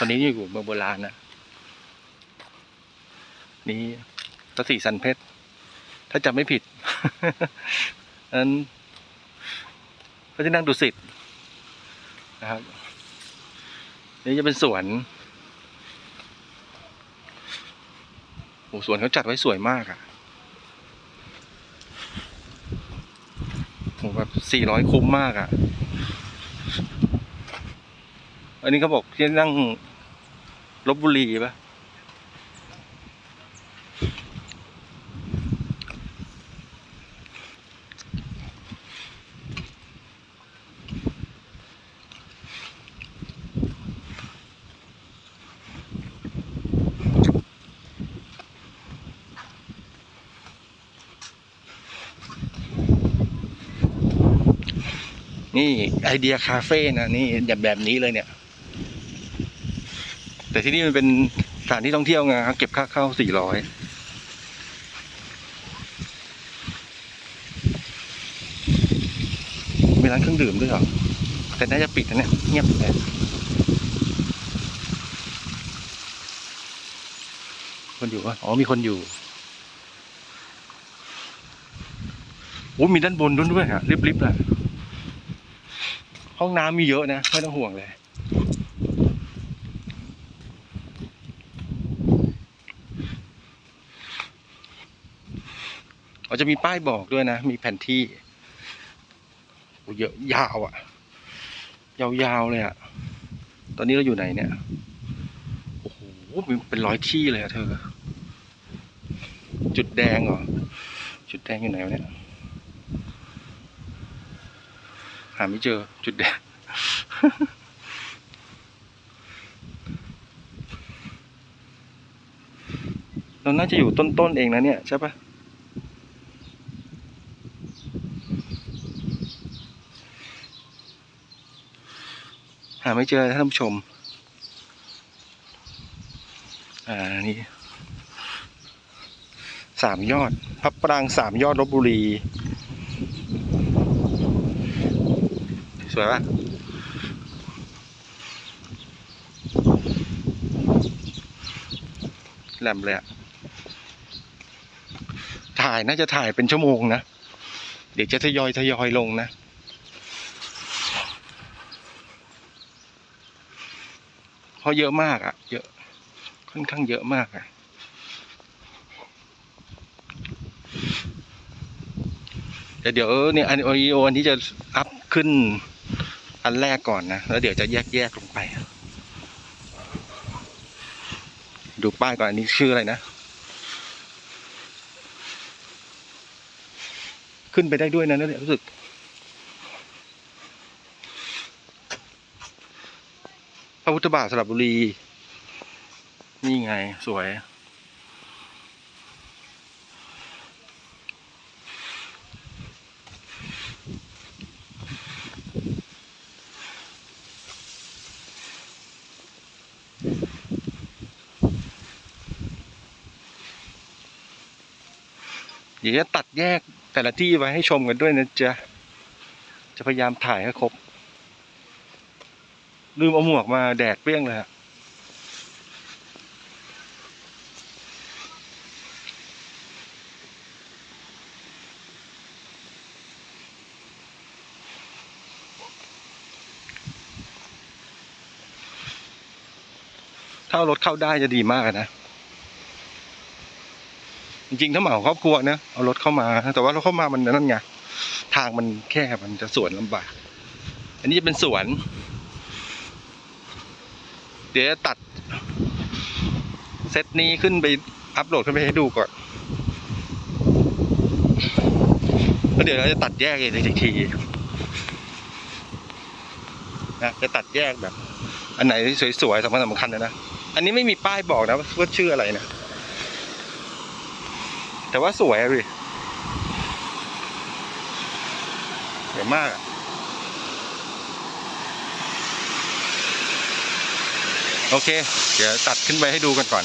ตอนนี้อยู่เมืองโบราณนะนี่พระศรีสันเพชร ถ้าจำไม่ผิดอันนั้นพระที่นั่งดุสิตนะครับนี่จะเป็นสวนโอ้สวนเขาจัดไว้สวยมากอะ่ะโหแบบสี่ร้อยคุ้มมากอะ่ะ อันนี้เขาบอกที่นั่งลบบุรีปะนี่ไอเดียคาเฟ่นะนี่แบบแบบนี้เลยเนี่ย แต่ที่นี่มันเป็นสถานที่ท่องเที่ยวไงครับเก็บค่าเข้าสี่ร้อยมีร้านเครื่องดื่มด้วยเหรอ แต่น่าจะปิดนะเนี่ยเงียบเลยคนอยู่วะอ๋อมีคนอยู่โอ้มีด้านบนด้วยฮะลิฟต์ๆอะห้องน้ำมีเยอะนะ ไม่ต้องห่วงเลย เขาจะมีป้ายบอกด้วยนะ มีแผนที่โอ้เยอะยาวอะ่ะยาวๆเลยอะ่ะตอนนี้เราอยู่ไหนเนี่ยโอ้โหเป็นร้อยที่เลยอะเธอ จุดแดงเหรอจุดแดงอยู่ไหนวะเนี่ยหาไม่เจอจุดแดงเราน่าจะอยู่ต้นๆเองนะเนี่ยใช่ปะาไม่เจอท่านผู้ชม อ่านี่สามยอดพระปรางสามยอดลบบุรี สวยปะแหลมเลยอะถ่ายน่าจะถ่ายเป็นชั่วโมงนะ เดี๋ยวจะทยอยทยอยลงนะ เพราะเยอะมากอะ่ะ เยอะ ค่อนข้างเยอะมากอะ่ะ แต่เดี๋ยวเนี่ยอันโอโออันนี้จะอัพขึ้นอันแรกก่อนนะ แล้วเดี๋ยวจะแยกแยกลงไป ดูป้ายก่อนอันนี้ชื่ออะไรนะ ขึ้นไปได้ด้วยนะเนี่ยรู้สึก ระพุทธบาทสระบุรี นี่ไงสวย เดี๋ยวจะตัดแยกแต่ละที่ไว้ให้ชมกันด้วยนะจ๊ะ จะพยายามถ่ายให้ครบ ลืมเอาหมวกมาแดดเปรี้ยงเลยฮะถ้ารถเข้าได้จะดีมากนะ จริงๆ ถ้าเหมาครอบครัวนะเอารถเข้ามา แต่ว่ารถเข้ามามันนั่นไง ทางมันแคบมันจะสวนลำบาก อันนี้จะเป็นสวน เดี๋ยวตัด เซตนี้ขึ้นไปอัพโหลดขึ้นไปให้ดูก่อนแล้วเดี๋ยวเราจะตัดแยกเองอีกทีนะจะตัดแยกแบบ อันไหนสวยๆสำคัญสำคัญนะนะ อันนี้ไม่มีป้ายบอกนะว่าชื่ออะไรนะ แต่ว่าสวยอะพี่สวยมากอะ โอเค เดี๋ยวตัดขึ้นไปให้ดูกันก่อน